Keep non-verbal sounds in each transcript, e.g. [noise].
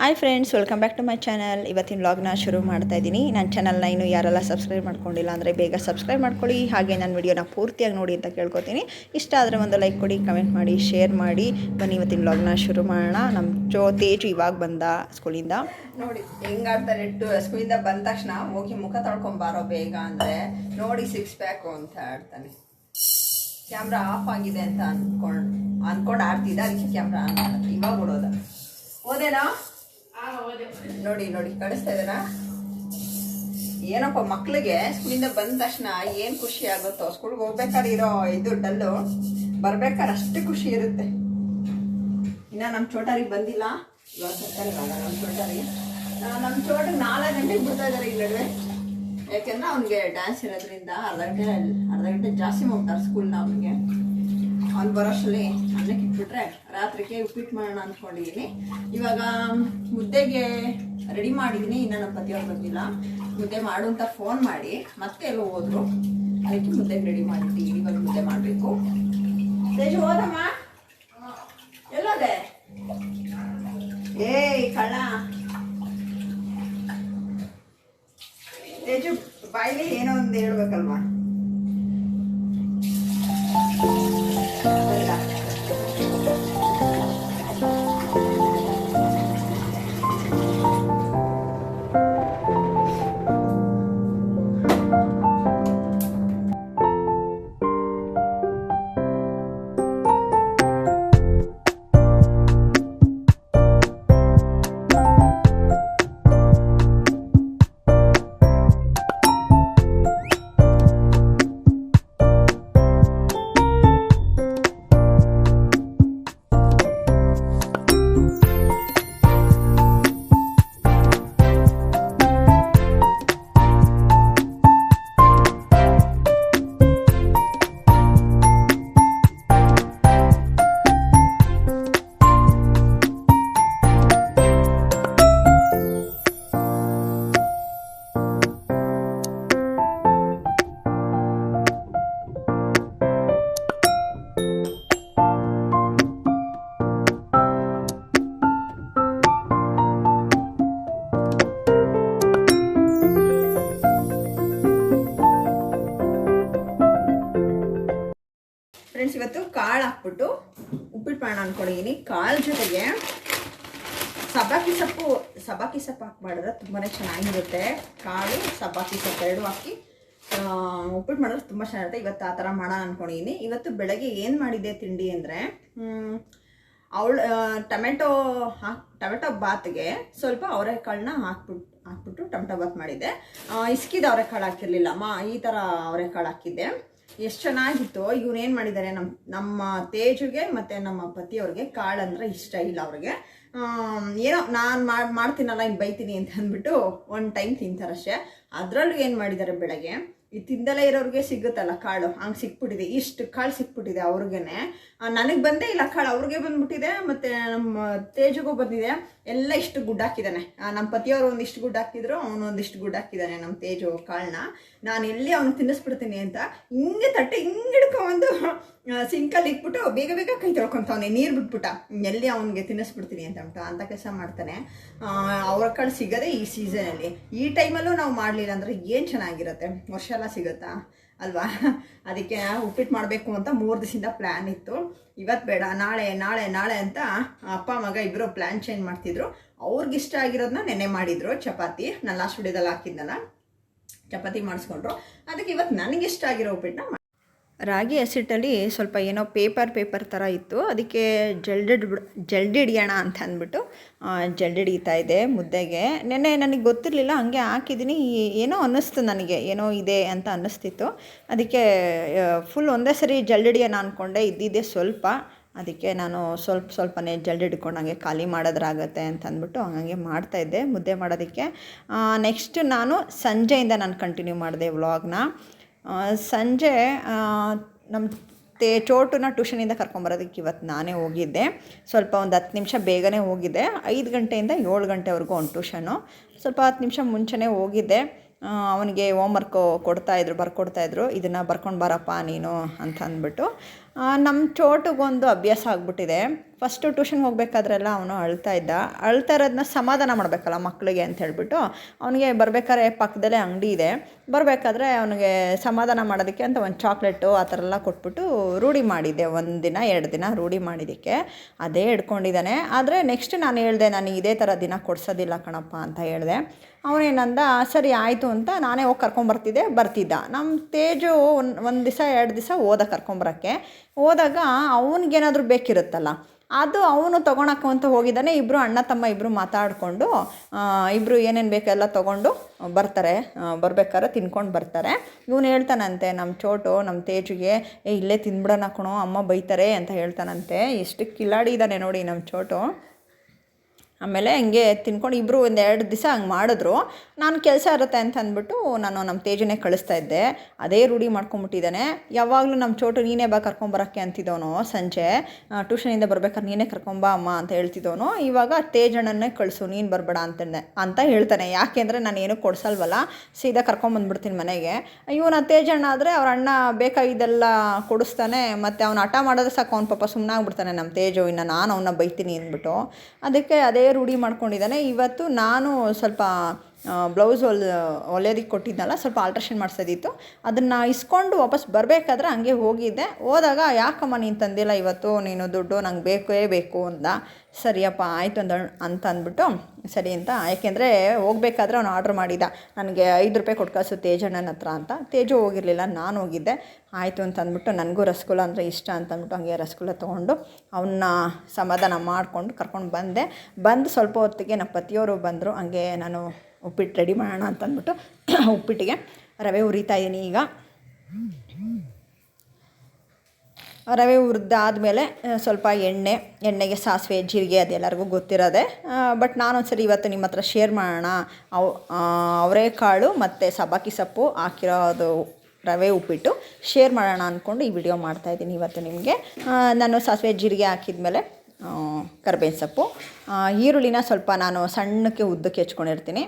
Hi friends welcome back to my channel ಇವತ್ತಿನ ವ್ಲಾಗ್ನ ಶುರು ಮಾಡ್ತಾ ಇದ್ದೀನಿ ನನ್ನ ಚಾನಲ್ನ ಇನ್ನೂ ಯಾರೆಲ್ಲ ಸಬ್ಸ್ಕ್ರೈಬ್ ಮಾಡ್ಕೊಂಡಿಲ್ಲ ಅಂದರೆ ಬೇಗ ಸಬ್ಸ್ಕ್ರೈಬ್ ಮಾಡ್ಕೊಳ್ಳಿ. ಹಾಗೆ ನನ್ನ ವಿಡಿಯೋನ ಪೂರ್ತಿಯಾಗಿ ನೋಡಿ ಅಂತ ಕೇಳ್ಕೊತೀನಿ. ಇಷ್ಟ ಆದರೆ ಒಂದು ಲೈಕ್ ಕೊಡಿ ಕಮೆಂಟ್ ಮಾಡಿ ಶೇರ್ ಮಾಡಿ. ಬನ್ನಿ, ಇವತ್ತಿನ ವ್ಲಾಗ್ನ ಶುರು ಮಾಡೋಣ. ನಮ್ಮ ಜೋ ತೇಜು ಇವಾಗ ಬಂದ ಸ್ಕೂಲಿಂದ ನೋಡಿ ಹೆಂಗಾಡ್ತಾರೆ ಸ್ಕೂಲಿಂದ ಬಂದ ತಕ್ಷಣ ಹೋಗಿ ಮುಖ ತೊಳ್ಕೊಂಬಾರೋ ಬೇಗ ಅಂದರೆ ನೋಡಿ ಸಿಕ್ಸ್ ಪ್ಯಾಕು ಅಂತ ಆಡ್ತಾನೆ ಕ್ಯಾಮ್ರಾ ಆಫ್ ಆಗಿದೆ ಅಂತ ಅಂದ್ಕೊಂಡು ಅಂದ್ಕೊಂಡು ಆಡ್ತಿದ್ದ, ಅದಕ್ಕೆ ಕ್ಯಾಮ್ರಾ ಆನ್ ಇವಾಗ ಬಿಡೋದ ಓದೇನಾ? ನೋಡಿ ನೋಡಿ ಕಳಿಸ್ತಾ ಇದ್ದಾರಾ ಏನಪ್ಪ, ಮಕ್ಳಿಗೆ ಸ್ಕೂಲಿಂದ ಬಂದ ತಕ್ಷಣ ಏನ್ ಖುಷಿ ಆಗುತ್ತೋ? ಸ್ಕೂಲ್ಗೆ ಹೋಗ್ಬೇಕಾದ್ರೆ ಇರೋ ಇದು ಡಲ್ಲು ಬರ್ಬೇಕಾದ್ರೆ ಅಷ್ಟು ಖುಷಿ ಇರುತ್ತೆ. ಇನ್ನ ನಮ್ಮ ಚೋಟಾರಿಗೆ ಬಂದಿಲ್ಲ. ಇವಾಗ ಬರ್ತಾರೆ ಇವಾಗ ನಮ್ಮ ನಮ್ಮ ನಾಲ್ಕು ಗಂಟೆಗೆ ಬಿಡ್ತಾ ಇದಾರೆ ಈ ನಡುವೆ. ಯಾಕೆಂದ್ರೆ ಅವ್ನಿಗೆ ಡ್ಯಾನ್ಸ್ ಇರೋದ್ರಿಂದ ಅರ್ಧ ಗಂಟೆ ಅರ್ಧ ಗಂಟೆ ಜಾಸ್ತಿ ಹೋಗ್ತಾರೆ ಸ್ಕೂಲ್ನ ಅವ್ನಿಗೆ. ಅವ್ನು ಬರೋಷ್ಟರಲ್ಲಿ ಅನ್ನಕ್ಕೆ ಇಟ್ಬಿಟ್ರೆ ರಾತ್ರಿಗೆ ಉಪ್ಪಿಟ್ಟು ಮಾಡೋಣ ಅಂದ್ಕೊಂಡಿದ್ದೀನಿ ಇವಾಗ ಮುದ್ದೆಗೆ ರೆಡಿ ಮಾಡಿದ್ದೀನಿ ಇನ್ನು ನಮ್ಮ ಪತಿಯವ್ರು ಬಂದಿಲ್ಲ. ಮುದ್ದೆ ಮಾಡು ಅಂತ ಫೋನ್ ಮಾಡಿ, ಮತ್ತೆ ಎಲ್ಲೋ ಹೋದ್ರು. ಅದಕ್ಕೆ ಮುದ್ದೆಗೆ ರೆಡಿ ಮಾಡಿದ್ದೀನಿ ಇವಾಗ ಮುದ್ದೆ ಮಾಡಬೇಕು. ತೇಜು, ಹೋದಮ್ಮ? ಎಲ್ಲೋದೆ? ಏಯ್ ಕಳ ತೇಜು ಬಾಯಿಲಿ ಏನೋ ಒಂದು ಹೇಳ್ಬೇಕಲ್ವಾ? ಹಾಕ್ಬಿಟ್ಟು ಉಪ್ಪಿಟ್ಟು ಮಾಡೋಣ ಅನ್ಕೊಂಡಿದ್ದೀನಿ ಕಾಳು ಜೊತೆಗೆ ಸಬಾಕಿ ಸೊಪ್ಪು, ಸಬ್ಬಾಕಿ ಸೊಪ್ಪು ಹಾಕಿ ಮಾಡಿದ್ರೆ ತುಂಬಾ ಚೆನ್ನಾಗಿರುತ್ತೆ. ಕಾಳು ಸಬಾಕಿ ಸೊಪ್ಪು ಎರಡು ಹಾಕಿ ಉಪ್ಪಿಟ್ಟು ಮಾಡಿದ್ರೆ ತುಂಬ ಚೆನ್ನಾಗಿರುತ್ತೆ. ಇವತ್ತು ಆ ಥರ ಮಾಡೋಣ ಅನ್ಕೊಂಡಿದ್ದೀನಿ ಇವತ್ತು ಬೆಳಗ್ಗೆ ಏನು ಮಾಡಿದ್ದೆ ತಿಂಡಿ ಅಂದರೆ ಅವಳು ಟೊಮೆಟೊ ಹಾಕಿ, ಟೊಮೆಟೊ ಬಾತ್ಗೆ ಸ್ವಲ್ಪ ಅವರೆಕಾಳನ್ನ ಹಾಕ್ಬಿಟ್ಟು ಹಾಕ್ಬಿಟ್ಟು ಟೊಮೆಟೊ ಬಾತ್ ಮಾಡಿದ್ದೆ. ಇಸ್ಕಿದ ಅವರೆಕಾಳು ಹಾಕಿರಲಿಲ್ಲ. ಮಾ, ಈ ಥರ ಅವರೆಕಾಳು ಹಾಕಿದ್ದೆ. ಎಷ್ಟು ಚೆನ್ನಾಗಿತ್ತು, ಇವ್ರು ಏನು ಮಾಡಿದ್ದಾರೆ ನಮ್ಮ ನಮ್ಮ ತೇಜುಗೆ ಮತ್ತು ನಮ್ಮ ಪತಿಯವ್ರಿಗೆ ಕಾಳು ಅಂದರೆ ಇಷ್ಟ ಇಲ್ಲ ಅವ್ರಿಗೆ. ಏನೋ ನಾನು ಮಾಡಿ ಮಾಡ್ತೀನಲ್ಲ ಇನ್ನು ಬೈತೀನಿ ಅಂತ ಅಂದ್ಬಿಟ್ಟು ಒನ್ ಟೈಮ್ ತಿಂತಾರಷ್ಟೇ ಅದರಲ್ಲೂ ಏನು ಮಾಡಿದ್ದಾರೆ ಬೆಳಗ್ಗೆ? ಈ ತಿಂದಲೇ ಇರೋರಿಗೆ ಸಿಗುತ್ತಲ್ಲ ಕಾಳು. ಹಂಗೆ ಸಿಕ್ಬಿಟ್ಟಿದೆ. ಇಷ್ಟು ಕಾಳು ಸಿಕ್ಬಿಟ್ಟಿದೆ ಅವ್ರಿಗೇನೆ. ನನಗೆ ಬಂದೇ ಇಲ್ಲ ಕಾಳು. ಅವ್ರಿಗೆ ಬಂದ್ಬಿಟ್ಟಿದೆ, ಮತ್ತು ನಮ್ಮ ತೇಜಗೂ ಬಂದಿದೆ. ಎಲ್ಲ ಇಷ್ಟು ಗುಡ್ ಹಾಕಿದ್ದಾನೆ ನಮ್ಮ ಪತಿಯವರು ಒಂದಿಷ್ಟು ಗುಡ್ ಹಾಕಿದ್ರು ಅವನು ಒಂದಿಷ್ಟು ಗುಡ್ ಹಾಕಿದ್ದಾನೆ ನಮ್ಮ ತೇಜು ಕಾಳನ್ನ ನಾನು ಎಲ್ಲಿ ಅವನು ತಿನ್ನಿಸ್ಬಿಡ್ತೀನಿ ಅಂತ ಹಿಂಗೆ ತಟ್ಟೆ, ಹಿಂಗೆ ಹಿಡ್ಕೊಂಡು ಸಿಂಕಲ್ಲಿ ಇಟ್ಬಿಟ್ಟು ಬೇಗ ಬೇಗ ಕೈ ತೊಳ್ಕೊಂತವನೆ ನೀರು ಬಿಟ್ಬಿಟ್ಟ. ಎಲ್ಲಿ ಅವನಿಗೆ ತಿನ್ನಿಸ್ಬಿಡ್ತೀನಿ ಅಂತ ಉಂಟು ಅಂತ ಕೆಲಸ ಮಾಡ್ತಾನೆ. ಅವ್ರ ಕಾಳು ಸಿಗೋದೇ ಈ ಸೀಸನಲ್ಲಿ ಈ ಟೈಮಲ್ಲೂ ನಾವು ಮಾಡಲಿಲ್ಲ ಅಂದರೆ ಏನು ಚೆನ್ನಾಗಿರುತ್ತೆ? ವರ್ಷ ಎಲ್ಲ ಸಿಗುತ್ತಾ? ಅಲ್ವಾ? ಅದಕ್ಕೆ ಉಪ್ಪಿಟ್ಟು ಮಾಡಬೇಕು ಅಂತ ಮೂರು ದಿವಸದಿಂದ ಪ್ಲ್ಯಾನ್ ಇತ್ತು. ಇವತ್ತು ಬೇಡ, ನಾಳೆ ನಾಳೆ ನಾಳೆ ಅಂತ ಅಪ್ಪ, ಮಗ ಇಬ್ಬರು ಪ್ಲ್ಯಾನ್ ಚೇಂಜ್ ಮಾಡ್ತಿದ್ರು. ಅವ್ರಿಗಿಷ್ಟ ಆಗಿರೋದನ್ನ ನೆನೆ ಮಾಡಿದ್ರು. ಚಪಾತಿ, ನಾನು ಲಾಸ್ಟ್ ವಿಡಿಯೋದಲ್ಲಿ ಹಾಕಿದ್ನಲ್ಲ. ಚಪಾತಿ ಮಾಡಿಸ್ಕೊಂಡ್ರು. ಅದಕ್ಕೆ ಇವತ್ತು ನನಗಿಷ್ಟ ಆಗಿರೋ ಉಪ್ಪಿಟ್ಟನ್ನ ರಾಗಿ ಹಸಿಟ್ಟಲ್ಲಿ ಸ್ವಲ್ಪ ಏನೋ ಪೇಪರ್ ಪೇಪರ್ ಥರ ಇತ್ತು. ಅದಕ್ಕೆ ಜಲ್ಡಿಡ್ ಜಲ್ಡಿಡಿಯೋಣ ಅಂತ ಅಂದ್ಬಿಟ್ಟು ಜಲ್ಡಿ ಹಿಡಿತಾ ಇದೆ ಮುದ್ದೆಗೆ. ನೆನ್ನೆ ನನಗೆ ಗೊತ್ತಿರಲಿಲ್ಲ, ಹಂಗೆ ಹಾಕಿದ್ದೀನಿ ಏನೋ ಅನ್ನಿಸ್ತು ನನಗೆ, ಏನೋ ಇದೆ ಅಂತ ಅನ್ನಿಸ್ತಿತ್ತು. ಅದಕ್ಕೆ ಫುಲ್ ಒಂದೇ ಸರಿ ಜಲ್ಡಿಡಿಯೋಣ ಅಂದ್ಕೊಂಡೆ ಇದ್ದಿದ್ದೆ ಸ್ವಲ್ಪ. ಅದಕ್ಕೆ ನಾನು ಸ್ವಲ್ಪ ಸ್ವಲ್ಪನೇ ಜಲ್ಡಿಡ್ಕೊಂಡು ಹಂಗೆ ಖಾಲಿ ಮಾಡೋದ್ರಾಗತ್ತೆ ಅಂತ ಅಂದ್ಬಿಟ್ಟು ಹಂಗೆ ಮಾಡ್ತಾಯಿದ್ದೆ ಮುದ್ದೆ ಮಾಡೋದಕ್ಕೆ. ನೆಕ್ಸ್ಟ್ ನಾನು ಸಂಜೆಯಿಂದ ನಾನು ಕಂಟಿನ್ಯೂ ಮಾಡಿದೆ ವ್ಲಾಗ್ನ ಸಂಜೆ ನಮ್ಮ ತೇ, ಚೋಟುನ ಟ್ಯೂಷನಿಂದ ಕರ್ಕೊಂಬರೋದಕ್ಕೆ ಇವತ್ತು ನಾನೇ ಹೋಗಿದ್ದೆ. ಸ್ವಲ್ಪ ಒಂದು ಹತ್ತು ನಿಮಿಷ ಬೇಗನೆ ಹೋಗಿದ್ದೆ. ಐದು ಗಂಟೆಯಿಂದ ಏಳು ಗಂಟೆವರೆಗೂ ಒಂದು ಟ್ಯೂಷನು. ಸ್ವಲ್ಪ ಹತ್ತು ನಿಮಿಷ ಮುಂಚೆನೇ ಹೋಗಿದ್ದೆ. ಅವನಿಗೆ ಹೋಮ್ವರ್ಕು ಕೊಡ್ತಾಯಿದ್ರು ಬರ್ಕೊಡ್ತಾಯಿದ್ರು ಇದನ್ನು ಬರ್ಕೊಂಡು ಬಾರಪ್ಪ ನೀನು ಅಂತ ಅಂದ್ಬಿಟ್ಟು. ನಮ್ಮ ಚೋಟಿಗೊಂದು ಅಭ್ಯಾಸ ಆಗಿಬಿಟ್ಟಿದೆ. ಫಸ್ಟು ಟ್ಯೂಷನ್ಗೆ ಹೋಗ್ಬೇಕಾದ್ರೆಲ್ಲ ಅವನು ಅಳ್ತಾ ಇದ್ದ. ಅಳ್ತಾ ಇರೋದನ್ನ ಸಮಾಧಾನ ಮಾಡಬೇಕಲ್ಲ ಮಕ್ಕಳಿಗೆ ಅಂತ ಹೇಳ್ಬಿಟ್ಟು ಅವನಿಗೆ ಬರಬೇಕಾದ್ರೆ ಪಕ್ಕದಲ್ಲೇ ಅಂಗಡಿ ಇದೆ. ಬರಬೇಕಾದ್ರೆ ಅವನಿಗೆ ಸಮಾಧಾನ ಮಾಡೋದಕ್ಕೆ ಅಂತ ಒಂದು ಚಾಕ್ಲೇಟು ಆ ಥರ ಎಲ್ಲ ಕೊಟ್ಬಿಟ್ಟು ರೂಢಿ ಮಾಡಿದ್ದೆ. ಒಂದು ದಿನ, ಎರಡು ದಿನ ರೂಢಿ ಮಾಡಿದ್ದಕ್ಕೆ. ಅದೇ ಹಿಡ್ಕೊಂಡಿದ್ದಾನೆ. ಆದರೆ ನೆಕ್ಸ್ಟ್ ನಾನು ಹೇಳಿದೆ, ನಾನು ಇದೇ ಥರ ದಿನ ಕೊಡ್ಸೋದಿಲ್ಲ ಕಣಪ್ಪ ಅಂತ ಹೇಳಿದೆ. ಅವನೇನಂದ ಸರಿ ಆಯಿತು ಅಂತ ನಾನೇ ಹೋಗಿ ಕರ್ಕೊಂಬರ್ತಿದ್ದೆ, ಬರ್ತಿದ್ದ. ನಮ್ಮ ತೇಜು ಒಂದು ಒಂದು ದಿವಸ ಎರಡು ದಿವಸ ಹೋದ ಕರ್ಕೊಂಬರೋಕ್ಕೆ. ಹೋದಾಗ ಅವನಿಗೇನಾದರೂ ಬೇಕಿರುತ್ತಲ್ಲ, ಅದು ಅವನು ತೊಗೊಳಕ್ಕೆ ಅಂತ ಹೋಗಿದ್ದಾನೆ. ಇಬ್ಬರು ಅಣ್ಣ ತಮ್ಮ ಇಬ್ಬರು ಮಾತಾಡಿಕೊಂಡು ಇಬ್ಬರು ಏನೇನು ಬೇಕೋ ಎಲ್ಲ ತೊಗೊಂಡು ಬರ್ತಾರೆ. ಬರ್ಬೇಕಾದ್ರೆ ತಿನ್ಕೊಂಡು ಬರ್ತಾರೆ. ಇವನು ಹೇಳ್ತಾನಂತೆ ನಮ್ಮ ಚೋಟು ನಮ್ಮ ತೇಜುಗೆ ಇಲ್ಲೇ ತಿಂದ್ಬಿಡೋಣ ಕಣೋ, ಅಮ್ಮ ಬೈತಾರೆ ಅಂತ ಹೇಳ್ತಾನಂತೆ. ಎಷ್ಟು ಕಿಲಾಡಿ ಇದ್ದಾನೆ ನೋಡಿ ನಮ್ಮ ಚೋಟು. ಆಮೇಲೆ ಹಂಗೆ ತಿನ್ಕೊಂಡು ಇಬ್ಬರು ಒಂದು ಎರಡು ದಿವಸ ಹಂಗೆ ಮಾಡಿದ್ರು. ನಾನು ಕೆಲಸ ಇರುತ್ತೆ ಅಂತ ಅಂದ್ಬಿಟ್ಟು ನಾನು ನಮ್ಮ ತೇಜನೇ ಕಳಿಸ್ತಾ ಇದ್ದೆ. ಅದೇ ರೂಢಿ ಮಾಡ್ಕೊಂಬಿಟ್ಟಿದ್ದಾನೆ. ಯಾವಾಗಲೂ ನಮ್ಮ ಚೋಟು ನೀನೇ ಬಾ ಕರ್ಕೊಂಬರೋಕ್ಕೆ ಅಂತಿದ್ದವನು ಸಂಜೆ. ಟ್ಯೂಷನಿಂದ ಬರ್ಬೇಕಾದ್ರೆ ನೀನೇ ಕರ್ಕೊಂಬಾ ಅಮ್ಮ ಅಂತ ಹೇಳ್ತಿದ್ದವನು ಇವಾಗ ತೇಜಣ್ಣನ್ನೇ ಕಳಿಸು, ನೀನು ಬರಬೇಡ ಅಂತಂದೆ, ಅಂತ ಹೇಳ್ತಾನೆ. ಯಾಕೆಂದರೆ ನಾನು ಏನೂ ಕೊಡಿಸಲ್ವಲ್ಲ, ಸೀದಾ ಕರ್ಕೊಂಬಂದ್ಬಿಡ್ತೀನಿ ಮನೆಗೆ. ಇವನ ತೇಜಣ್ಣ ಆದರೆ ಅವ್ರ ಅಣ್ಣ ಬೇಕಾಗಿದ್ದೆಲ್ಲ ಕೊಡಿಸ್ತಾನೆ, ಮತ್ತು ಅವ್ನು ಹಠ ಮಾಡಿದ್ರೆ ಸಾಕು, ಅವ್ನು ಪಾಪ ಸುಮ್ಮನಾಗ್ಬಿಡ್ತಾನೆ ನಮ್ಮ ತೇಜು, ಇನ್ನು ನಾನು ಅವನ್ನ ಬೈತೀನಿ ಅಂದ್ಬಿಟ್ಟು. ಅದಕ್ಕೆ ಅದೇ ರೂಢಿ ಮಾಡ್ಕೊಂಡಿದ್ದಾನೆ. ಇವತ್ತು ನಾನು ಸ್ವಲ್ಪ ಬ್ಲೌಸ್ ಹೊಲ್ ಹೊಲಿಯೋದಕ್ಕೆ ಕೊಟ್ಟಿದ್ದಲ್ಲ ಸ್ವಲ್ಪ ಆಲ್ಟ್ರೇಷನ್ ಮಾಡಿಸೋದಿತ್ತು. ಅದನ್ನು ಇಸ್ಕೊಂಡು ವಾಪಸ್ ಬರಬೇಕಾದ್ರೆ ಹಂಗೆ ಹೋಗಿದ್ದೆ. ಹೋದಾಗ, ಯಾಕಮ್ಮ ನೀನು ತಂದಿಲ್ಲ ಇವತ್ತು? ನೀನು ದುಡ್ಡು ನಂಗೆ ಬೇಕೇ ಬೇಕು ಅಂತ. ಸರಿಯಪ್ಪ, ಆಯಿತು ಅಂದ ಅಂತ ಅಂದ್ಬಿಟ್ಟು ಸರಿ ಅಂತ. ಯಾಕೆಂದರೆ ಹೋಗ್ಬೇಕಾದ್ರೆ ಅವನು ಆರ್ಡ್ರ್ ಮಾಡಿದ. ನನಗೆ ಐದು ರೂಪಾಯಿ ಕೊಟ್ಟು ಕಳಿಸು ತೇಜಣ್ಣನ ಹತ್ರ ಅಂತ. ತೇಜು ಹೋಗಿರಲಿಲ್ಲ, ನಾನು ಹೋಗಿದ್ದೆ. ಆಯಿತು ಅಂತ ಅಂದ್ಬಿಟ್ಟು ನನಗೂ ರಸಗುಲ್ಲ ಅಂದರೆ ಇಷ್ಟ ಅಂತ ಅಂದ್ಬಿಟ್ಟು ಹಂಗೆ ರಸಗುಲ್ಲ ತೊಗೊಂಡು ಅವನ್ನ ಸಮಾಧಾನ ಮಾಡಿಕೊಂಡು ಕರ್ಕೊಂಡು ಬಂದೆ. ಬಂದು ಸ್ವಲ್ಪ ಹೊತ್ತಿಗೆ ನಮ್ಮ ಪತಿಯವರು ಬಂದರು. ಹಂಗೆ ನಾನು ಉಪ್ಪಿಟ್ಟು ರೆಡಿ ಮಾಡೋಣ ಅಂತಂದ್ಬಿಟ್ಟು ಉಪ್ಪಿಟ್ಟಿಗೆ ರವೆ ಉರಿತಾ ಇದ್ದೀನಿ ಈಗ. ರವೆ ಹುರಿದಾದ್ಮೇಲೆ ಸ್ವಲ್ಪ ಎಣ್ಣೆ, ಎಣ್ಣೆಗೆ ಸಾಸಿವೆ, ಜೀರಿಗೆ ಅದೆಲ್ಲರಿಗೂ ಗೊತ್ತಿರೋದೆ. ಬಟ್ ನಾನೊಂದ್ಸರಿ ಇವತ್ತು ನಿಮ್ಮ ಹತ್ರ ಶೇರ್ ಮಾಡೋಣ. ಅವು ಅವರೇಕಾಳು ಮತ್ತು ಸಬಾಕಿ ಸೊಪ್ಪು ಹಾಕಿರೋದು ರವೆ ಉಪ್ಪಿಟ್ಟು ಶೇರ್ ಮಾಡೋಣ ಅಂದ್ಕೊಂಡು ಈ ವಿಡಿಯೋ ಮಾಡ್ತಾಯಿದ್ದೀನಿ ಇವತ್ತು ನಿಮಗೆ. ನಾನು ಸಾಸಿವೆ, ಜೀರಿಗೆ ಹಾಕಿದ್ಮೇಲೆ ಕರ್ಬೇವಿನ ಸೊಪ್ಪು. ಈರುಳ್ಳಿನ ಸ್ವಲ್ಪ ನಾನು ಸಣ್ಣಕ್ಕೆ ಉದ್ದಕ್ಕೆ ಹೆಚ್ಕೊಂಡಿರ್ತೀನಿ.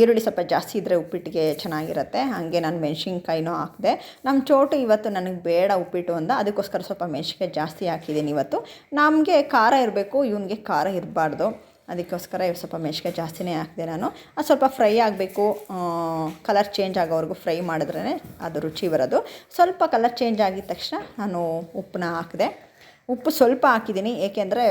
ಈರುಳ್ಳಿ ಸ್ವಲ್ಪ ಜಾಸ್ತಿ ಇದ್ದರೆ ಉಪ್ಪಿಟ್ಟಿಗೆ ಚೆನ್ನಾಗಿರುತ್ತೆ. ಹಾಗೆ ನಾನು ಮೆಣಸಿನ್ಕಾಯಿನೂ ಹಾಕಿದೆ. ನಮ್ಮ ಚೋಟು ಇವತ್ತು ನನಗೆ ಬೇಡ ಉಪ್ಪಿಟ್ಟು ಅಂದ. ಅದಕ್ಕೋಸ್ಕರ ಸ್ವಲ್ಪ ಮೆಣಸಿನ್ಕಾಯಿ ಜಾಸ್ತಿ ಹಾಕಿದ್ದೀನಿ ಇವತ್ತು. ನಮಗೆ ಖಾರ ಇರಬೇಕು, ಇವನಿಗೆ ಖಾರ ಇರಬಾರ್ದು. ಅದಕ್ಕೋಸ್ಕರ ಇವು ಸ್ವಲ್ಪ ಮೆಣಸಿನ್ಕಾಯಿ ಜಾಸ್ತಿನೇ ಹಾಕಿದೆ ನಾನು. ಅದು ಸ್ವಲ್ಪ ಫ್ರೈ ಆಗಬೇಕು. ಕಲರ್ ಚೇಂಜ್ ಆಗೋವರೆಗೂ ಫ್ರೈ ಮಾಡಿದ್ರೇ ಅದು ರುಚಿ ಬರೋದು. ಸ್ವಲ್ಪ ಕಲರ್ ಚೇಂಜ್ ಆಗಿದ ತಕ್ಷಣ ನಾನು ಉಪ್ಪನ್ನ ಹಾಕಿದೆ. ಉಪ್ಪು ಸ್ವಲ್ಪ ಹಾಕಿದ್ದೀನಿ, ಏಕೆಂದರೆ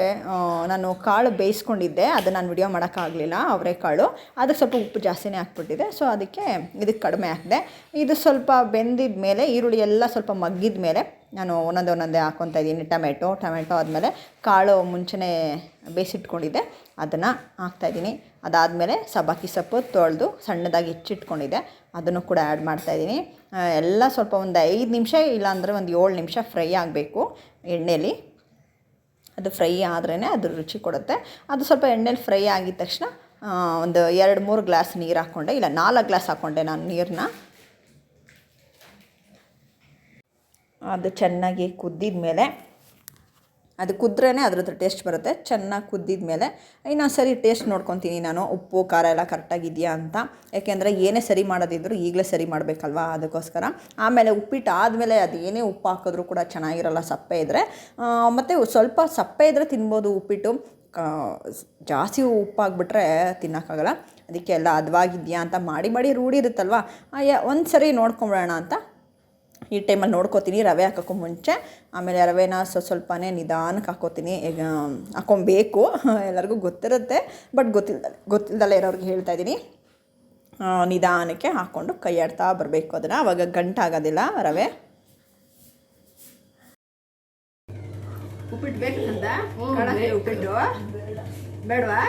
ನಾನು ಕಾಳು ಬೇಯಿಸ್ಕೊಂಡಿದ್ದೆ ಅದು ನಾನು ವಿಡಿಯೋ ಮಾಡೋಕ್ಕಾಗಲಿಲ್ಲ ಅವರೆಕಾಳು ಅದಕ್ಕೆ ಸ್ವಲ್ಪ ಉಪ್ಪು ಜಾಸ್ತಿನೇ ಹಾಕ್ಬಿಟ್ಟಿದೆ ಸೊ ಅದಕ್ಕೆ ಇದಕ್ಕೆ ಕಡಿಮೆ ಹಾಕಿದೆ. ಇದು ಸ್ವಲ್ಪ ಬೆಂದಿದ ಮೇಲೆ ಈರುಳ್ಳಿ ಎಲ್ಲ ಸ್ವಲ್ಪ ಮಗ್ಗಿದ ಮೇಲೆ ನಾನು ಒಂದೊಂದೇ ಒಂದೊಂದೇ ಹಾಕ್ಕೊತಾ ಇದ್ದೀನಿ. ಟೊಮೆಟೊ ಟೊಮೆಟೊ ಆದಮೇಲೆ ಕಾಳು ಮುಂಚೆನೇ ಬೇಯಿಸಿಟ್ಕೊಂಡಿದ್ದೆ. ಅದನ್ನು ಹಾಕ್ತಾಯಿದ್ದೀನಿ ಅದಾದಮೇಲೆ ಸಬ್ಬಕ್ಕಿ ಸೊಪ್ಪು ತೊಳೆದು ಸಣ್ಣದಾಗಿ ಹೆಚ್ಚಿಟ್ಕೊಂಡಿದ್ದೆ. ಅದನ್ನು ಕೂಡ ಆ್ಯಡ್ ಮಾಡ್ತಾಯಿದ್ದೀನಿ ಎಲ್ಲ ಸ್ವಲ್ಪ ಒಂದು ಐದು ನಿಮಿಷ ಇಲ್ಲಾಂದರೆ ಒಂದು ಏಳು ನಿಮಿಷ ಫ್ರೈ ಆಗಬೇಕು ಎಣ್ಣೆಯಲ್ಲಿ ಅದು ಫ್ರೈ ಆದ್ರೇ ಅದು ರುಚಿ ಕೊಡುತ್ತೆ. ಅದು ಸ್ವಲ್ಪ ಎಣ್ಣೆಲಿ ಫ್ರೈ ಆಗಿದ ತಕ್ಷಣ ಒಂದು ಎರಡು ಮೂರು ಗ್ಲಾಸ್ ನೀರು ಹಾಕ್ಕೊಂಡೆ ಇಲ್ಲ, ನಾಲ್ಕು ಗ್ಲಾಸ್ ಹಾಕ್ಕೊಂಡೆ ನಾನು ನೀರನ್ನ ಅದು ಚೆನ್ನಾಗಿ ಕುದ್ದಿದ ಮೇಲೆ ಅದು ಕುದ್ರೇ ಅದ್ರದ್ದು ಟೇಸ್ಟ್ ಬರುತ್ತೆ. ಚೆನ್ನಾಗಿ ಕುದ್ದಿದ ಮೇಲೆ ಇನ್ನೊಂದು ಸರಿ ಟೇಸ್ಟ್ ನೋಡ್ಕೊತೀನಿ ನಾನು. ಉಪ್ಪು, ಖಾರ ಎಲ್ಲ ಕರೆಕ್ಟಾಗಿದೆಯಾ ಅಂತ. ಯಾಕೆಂದರೆ ಏನೇ ಸರಿ ಮಾಡೋದಿದ್ರು ಈಗಲೇ ಸರಿ ಮಾಡಬೇಕಲ್ವಾ ಅದಕ್ಕೋಸ್ಕರ. ಆಮೇಲೆ ಉಪ್ಪಿಟ್ಟು ಆದಮೇಲೆ ಅದು ಏನೇ ಉಪ್ಪು ಹಾಕಿದ್ರೂ ಕೂಡ ಚೆನ್ನಾಗಿರಲ್ಲ ಸಪ್ಪೆ ಇದ್ದರೆ ಮತ್ತು ಸ್ವಲ್ಪ ಸಪ್ಪೆ ಇದ್ದರೆ ತಿನ್ಬೋದು ಉಪ್ಪಿಟ್ಟು. ಜಾಸ್ತಿ ಉಪ್ಪಾಗ್ಬಿಟ್ರೆ ತಿನ್ನೋಕ್ಕಾಗಲ್ಲ. ಅದಕ್ಕೆ ಎಲ್ಲ ಹದವಾಗಿದೆಯಾ ಅಂತ ಮಾಡಿ ಮಾಡಿ ರೂಢಿ ಇರುತ್ತಲ್ವ. ಒಂದು ಸರಿ ನೋಡ್ಕೊಂಬಿಡೋಣ ಅಂತ ಈ ಟೈಮಲ್ಲಿ ನೋಡ್ಕೋತೀನಿ ರವೆ ಹಾಕೋಕ್ಕೂ ಮುಂಚೆ. ಆಮೇಲೆ ರವೆನ ಸ್ವ ಸ್ವಲ್ಪನೇ ನಿಧಾನಕ್ಕೆ ಹಾಕೋತೀನಿ. ಈಗ ಹಾಕೊಬೇಕು. [laughs] ಎಲ್ಲರಿಗೂ ಗೊತ್ತಿರುತ್ತೆ ಬಟ್ ಗೊತ್ತಿಲ್ಲ ಗೊತ್ತಿಲ್ಲದಲ್ಲ ಇರೋರಿಗೆ ಹೇಳ್ತಾ ಇದ್ದೀನಿ. ನಿಧಾನಕ್ಕೆ ಹಾಕ್ಕೊಂಡು ಕೈಯಾಡ್ತಾ ಆಡ್ತಾ ಬರಬೇಕು ಅದನ್ನು. ಆವಾಗ ಗಂಟಾಗೋದಿಲ್ಲ ರವೆ. ಉಪ್ಪಿಟ್ಟು ಬೇಕಂದ ಉಪ್ಪಿಟ್ಟು. ಬೇಡವಾ?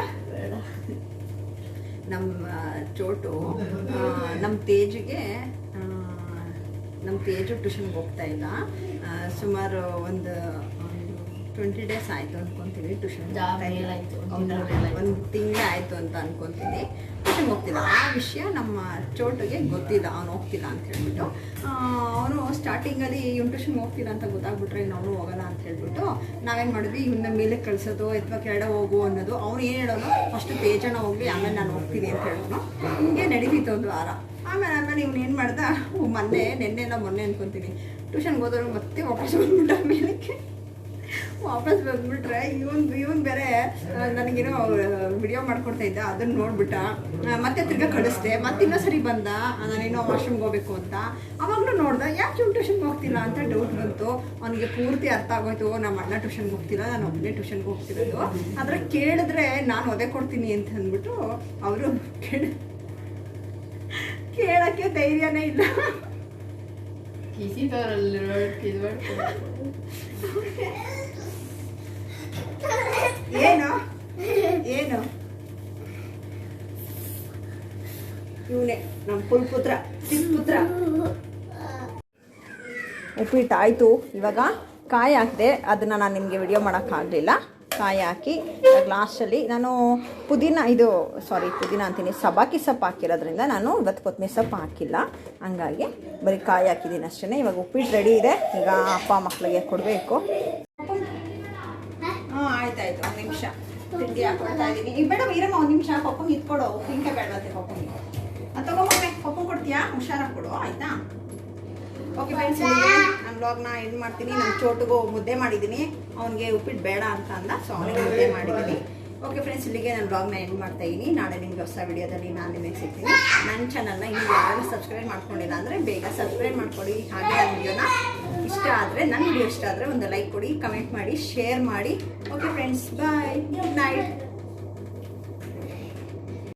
ನಮ್ಮ ಚೋಟು ನಮ್ಮ ತೇಜಿಗೆ ನಮ್ಮ ತೇಜು ಟ್ಯೂಷನ್ಗೆ ಹೋಗ್ತಾ ಇಲ್ಲ. ಸುಮಾರು ಒಂದು ಟ್ವೆಂಟಿ ಡೇಸ್ ಆಯಿತು ಅನ್ಕೊಂತೀನಿ ಟ್ಯೂಷನ್ ಒಂದು ತಿಂಗಳೇ ಆಯಿತು ಅಂತ ಅನ್ಕೊತೀನಿ ಟ್ಯೂಷನ್ ಹೋಗ್ತಿಲ್ಲ. ಆ ವಿಷಯ ನಮ್ಮ ಚೋಟಿಗೆ ಗೊತ್ತಿಲ್ಲ ಅವ್ನು ಹೋಗ್ತಿಲ್ಲ ಅಂತ ಹೇಳ್ಬಿಟ್ಟು. ಅವನು ಸ್ಟಾರ್ಟಿಂಗಲ್ಲಿ ಇವ್ನು ಟ್ಯೂಷನ್ಗೆ ಹೋಗ್ತಿಲ್ಲ ಅಂತ ಗೊತ್ತಾಗ್ಬಿಟ್ರೆ ಇನ್ನು ಅವನು ಹೋಗಲ್ಲ ಅಂತ ಹೇಳ್ಬಿಟ್ಟು ನಾವೇನು ಮಾಡಿದ್ವಿ? ಇವನ್ನ ಮೇಲೆ ಕಳಿಸೋದು ಅಥವಾ ಕೆಳಗೆ ಹೋಗು ಅನ್ನೋದು. ಅವ್ನು ಏನು ಹೇಳೋನು ಫಸ್ಟ್ ತೇಜನ ಹೋಗ್ಲಿ ಆಮೇಲೆ ನಾನು ಹೋಗ್ತೀನಿ ಅಂತ ಹೇಳೋನು ಹಿಂಗೆ ನಡೀತಿತ್ತು ಒಂದು ವಾರ. ಆಮೇಲೆ ಆಮೇಲೆ ಇವ್ನು ಏನು ಮಾಡ್ದ? ಮೊನ್ನೆ ನಿನ್ನೆಲ್ಲ ಮೊನ್ನೆ ಅನ್ಕೊತೀನಿ. ಟ್ಯೂಷನ್ಗೆ ಹೋದವ್ರು ಮತ್ತೆ ವಾಪಸ್ ಬಂದ್ಬಿಟ್ಟ ಮೇಲಕ್ಕೆ. ವಾಪಸ್ ಬಂದ್ಬಿಟ್ರೆ ಇವನ್ ಇವನ್ ಬೇರೆ ನನಗೇನೋ ವಿಡಿಯೋ ಮಾಡ್ಕೊಡ್ತಾ ಇದ್ದ ಅದನ್ನ ನೋಡ್ಬಿಟ್ಟ. ಮತ್ತೆ ತಿರ್ಗಾ ಕಳಿಸ್ದೆ. ಮತ್ತೆ ಇನ್ನೊಂದ್ಸರಿ ಬಂದ. ಆ, ನಾನೇನೋ ವಾಶ್ರೂಮ್ಗೆ ಹೋಗ್ಬೇಕು ಅಂತ. ಅವಾಗಲೂ ನೋಡ್ದ ಯಾಕೆ ಇವ್ನು ಟ್ಯೂಷನ್ಗೆ ಹೋಗ್ತಿಲ್ಲ ಅಂತ ಡೌಟ್ ಬಂತು. ಅವನಿಗೆ ಪೂರ್ತಿ ಅರ್ಥ ಆಗೋಯ್ತು ನಮ್ಮ ಅಣ್ಣ ಟ್ಯೂಷನ್ಗೆ ಹೋಗ್ತಿಲ್ಲ ನಾನು ಒಬ್ಬನೇ ಟ್ಯೂಷನ್ಗೆ ಹೋಗ್ತಿರೋದು. ಆದರೆ ಕೇಳಿದ್ರೆ ನಾನು ಒದೆ ಕೊಡ್ತೀನಿ ಅಂತ ಅಂದ್ಬಿಟ್ಟು ಅವರು ಕೇಳ ಕೇಳಕ್ಕೆ ಧೈರ್ಯನೇ ಇಲ್ಲ. किसी [laughs] ನಮ್ಮ ಪುತ್ರ ಉಪ್ಪಿಟ್ಟು ಆಯಿತು. ಇವಾಗ ಕಾಯಿ ಹಾಕಿದೆ, ಅದನ್ನು ನಾನು ನಿಮಗೆ ವಿಡಿಯೋ ಮಾಡೋಕ್ಕಾಗಲಿಲ್ಲ ಕಾಯಿ ಹಾಕಿ ಲಾಸ್ಟಲ್ಲಿ ನಾನು ಪುದೀನ ಇದು ಸಾರಿ ಪುದೀನ ಅಂತೀನಿ ಸಬಾಕಿ ಸೊಪ್ಪು ಹಾಕಿರೋದ್ರಿಂದ ನಾನು ಇವತ್ತು ಕೊತ್ತಂಬರಿ ಸೊಪ್ಪು ಹಾಕಿಲ್ಲ. ಹಂಗಾಗಿ ಬರೀ ಕಾಯಿ ಹಾಕಿದ್ದೀನಿ ಅಷ್ಟೇ ಇವಾಗ ಉಪ್ಪಿಟ್ಟು ರೆಡಿ ಇದೆ. ಈಗ ಅಪ್ಪ ಮಕ್ಕಳಿಗೆ ಕೊಡಬೇಕು. ಹಾಂ ಆಯ್ತಾಯ್ತು ಒಂದು ನಿಮಿಷ. ತಿಂಡಿ ಹಾಕೊಳ್ತಾ ಇದ್ದೀನಿ ಬೇಡ ಇರಮ್ಮ ಒಂದು ನಿಮಿಷ ಪಪ್ಪಂಗೆ ಇಟ್ಕೊಡು ಹಿಂಗೆ ಬೇಡವತ್ತೆ ಪಪ್ಪಂಗೆ ತಗೊಂಬೆ ಪಪ್ಪ ಕೊಡ್ತೀಯಾ? ಹುಷಾರಾಗಿ ಕೊಡು ಆಯ್ತಾ? ಓಕೆ ಫ್ರೆಂಡ್ಸ್ ನಾನು ಬ್ಲಾಗ್ನ ಇದು ಮಾಡ್ತೀನಿ. ನಮ್ಮ ಚೋಟಿಗೂ ಮುದ್ದೆ ಮಾಡಿದ್ದೀನಿ ಅವನಿಗೆ ಉಪ್ಪಿಟ್ಟು ಬೇಡ ಅಂತ ಅಂದ ಸೊ ಅವನಿಗೆ ಮುದ್ದೆ ಮಾಡಿದ್ದೀನಿ ಓಕೆ ಫ್ರೆಂಡ್ಸ್ ಇಲ್ಲಿಗೆ ನಾನು ಬ್ಲಾಗ್ನ ಎಂಡ್ ಮಾಡ್ತಾ ಇದ್ದೀನಿ ನಾಳೆ ನಿಮ್ಗೆ ಹೊಸ ವಿಡಿಯೋದಲ್ಲಿ ನಾನು ನಿಮಗೆ ಸಿಗ್ತೀನಿ. ನನ್ನ ಚಾನಲ್ನ ಇನ್ನು ಯಾರು ಸಬ್ಸ್ಕ್ರೈಬ್ ಮಾಡ್ಕೊಂಡಿಲ್ಲ ಅಂದರೆ ಬೇಗ ಸಬ್ಸ್ಕ್ರೈಬ್ ಮಾಡ್ಕೊಡಿ. ಹಾಗೆ ಆ ವಿಡಿಯೋನ ಇಷ್ಟ ಆದರೆ ನನ್ನ ವಿಡಿಯೋ ಇಷ್ಟ ಆದರೆ ಒಂದು ಲೈಕ್ ಕೊಡಿ ಕಮೆಂಟ್ ಮಾಡಿ ಶೇರ್ ಮಾಡಿ. Okay friends bye good night